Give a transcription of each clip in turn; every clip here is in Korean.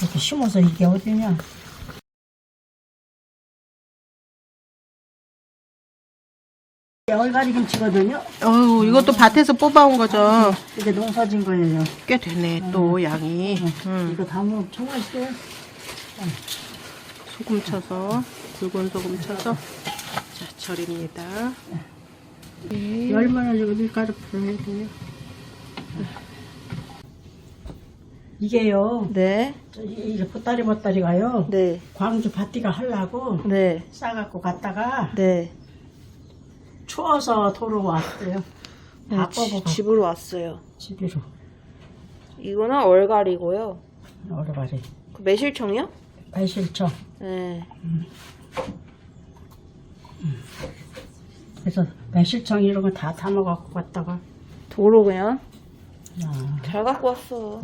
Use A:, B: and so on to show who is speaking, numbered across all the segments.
A: 이렇게 심어서 이게 어디냐? 얼갈이 김치거든요.
B: 어우, 이것도 밭에서 뽑아온 거죠.
A: 이게 농사진 거예요.
B: 꽤 되네, 또 양이. 음,
A: 이거 담으면 정말 맛있어요.
B: 소금 쳐서, 굵은 소금 쳐서. 자, 절입니다. 네.
A: 열면은 이거 밀가루 풀어야 돼요. 이게요.
B: 네,
A: 저 이- 이게 보따리 보따리가요.
B: 네,
A: 광주 밭디가 하려고
B: 네,
A: 싸갖고 갔다가
B: 네.
A: 추워서 도로 왔대요.
B: 네,
A: 다
B: 지-
A: 뽑아가
B: 집으로 왔어요.
A: 집으로
B: 이거는 얼갈이고요.
A: 얼갈이.
B: 그 매실청이요?
A: 배실청.
B: 네.
A: 그래서 배실청 이런 거 다 담아갖고 갔다가
B: 도로 그냥
A: 하나,
B: 잘 갖고 왔어.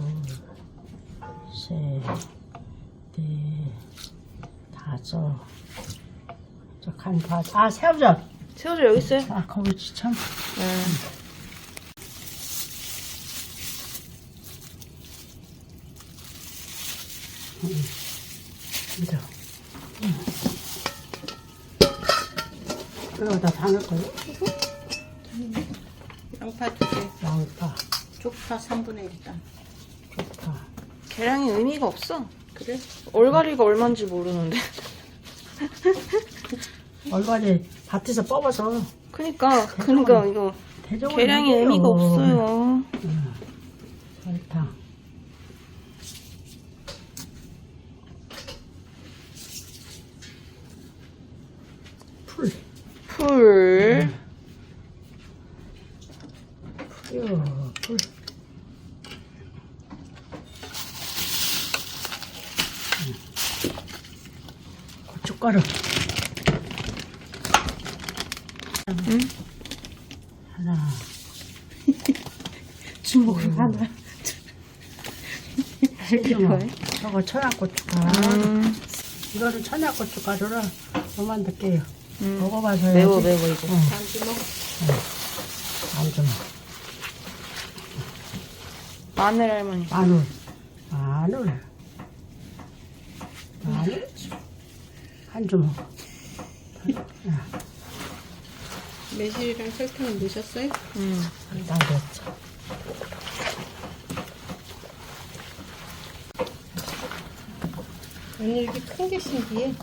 A: 셋, 넷, 다섯. 저간 다섯. 아 새우젓.
B: 새우젓 여기 있어요.
A: 아 거기 참.
B: 네.
A: 이거. 여기다 담을 거요.
B: 양파 두 개.
A: 양파,
B: 쪽파 3분의 1 일단.
A: 쪽파.
B: 계량이 의미가 없어. 그래? 얼갈이가 얼마인지 모르는데.
A: 얼갈이 밭에서 뽑아서
B: 그니까, 그니까 이거 계량이
A: 해요.
B: 의미가 없어요.
A: 설탕. 풀.
B: 풀.
A: 풀요, 풀. 고춧가루.
B: 응?
A: 하나.
B: 주먹을 하나.
A: 저거, 저거 천약고춧가루.
B: 음,
A: 이거는 천약고춧가루를 그만 넣을게요.
B: 음.
A: 먹어봐서
B: 매워. 매워, 이거.
A: 응.
B: 잠시만.
A: 안 좀.
B: 마늘 할머니.
A: 마늘. 마늘. 마늘. 한 주먹.
C: 매실이랑 설탕을 넣으셨어요?
B: 음.
A: 다 됐죠.
C: 언니 이렇게 큰 게 신기해.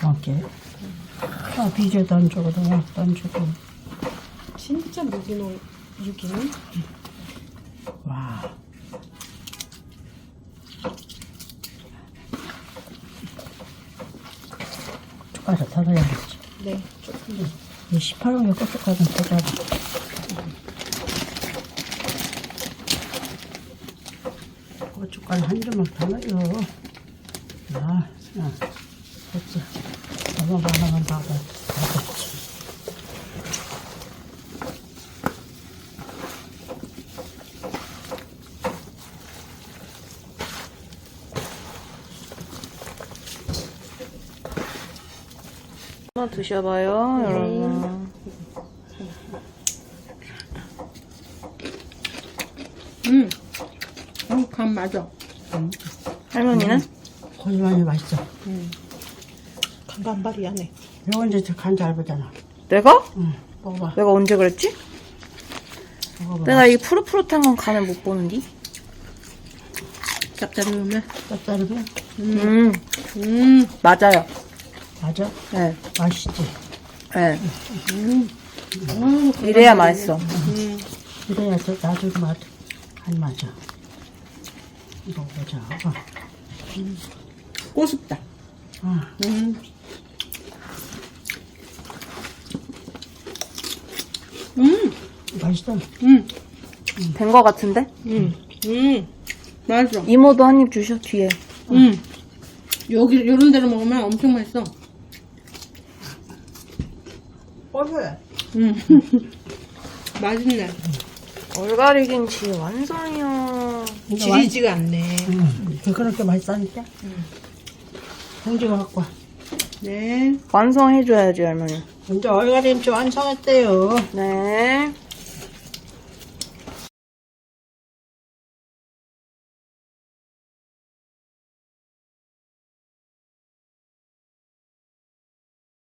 A: 그렇게. 아, 비벼 던지고, 던지고.
C: 진짜 무기농 유기농?
A: 와. 고춧가루 더 넣어야겠지.
C: 네, 조금.
A: 이 18원에 고춧가루 더 넣어. 고춧가루 한 주먹 더 넣어요. 야, 야, 됐지. 너무 많으면 다 돼.
B: 한번 드셔봐요, 여러분.
C: 음. 어, 간 맞아.
B: 할머니는?
A: 고기만이 맛있어.
C: 간 반발이 안 해.
A: 이건 이제 간잘 보잖아.
B: 내가?
A: 응, 먹어봐.
B: 내가 언제 그랬지?
A: 먹어봐.
B: 내가 이 푸릇푸릇한 건 간을 못 보는디?
C: 짭짤하면.
A: 짭짤하면?
B: 음,
C: 음.
B: 맞아요.
A: 맞아?
B: 네,
A: 맛있지?
B: 네.
C: 어,
B: 이래야 맛있어.
C: 음.
A: 그래야 저 나중에 맛, 안 맞아. 이거 보자. 어.
C: 꼬습다.
A: 아,
C: 음. 음.
A: 맛있어.
C: 음.
B: 된 거 같은데?
C: 음. 음. 맛있어.
B: 이모도 한 입 주셔, 뒤에.
C: 음. 여기, 요런 데로 먹으면 엄청 맛있어.
A: 고소해.
C: 음. 맛있네.
B: 얼갈이 김치 완성이야.
C: 지리지가 않네.
A: 응, 그렇게 맛있다니까? 봉지가 갖고 와.
C: 네.
B: 완성해줘야지, 할머니.
A: 이제 얼갈임치 완성했대요.
B: 네.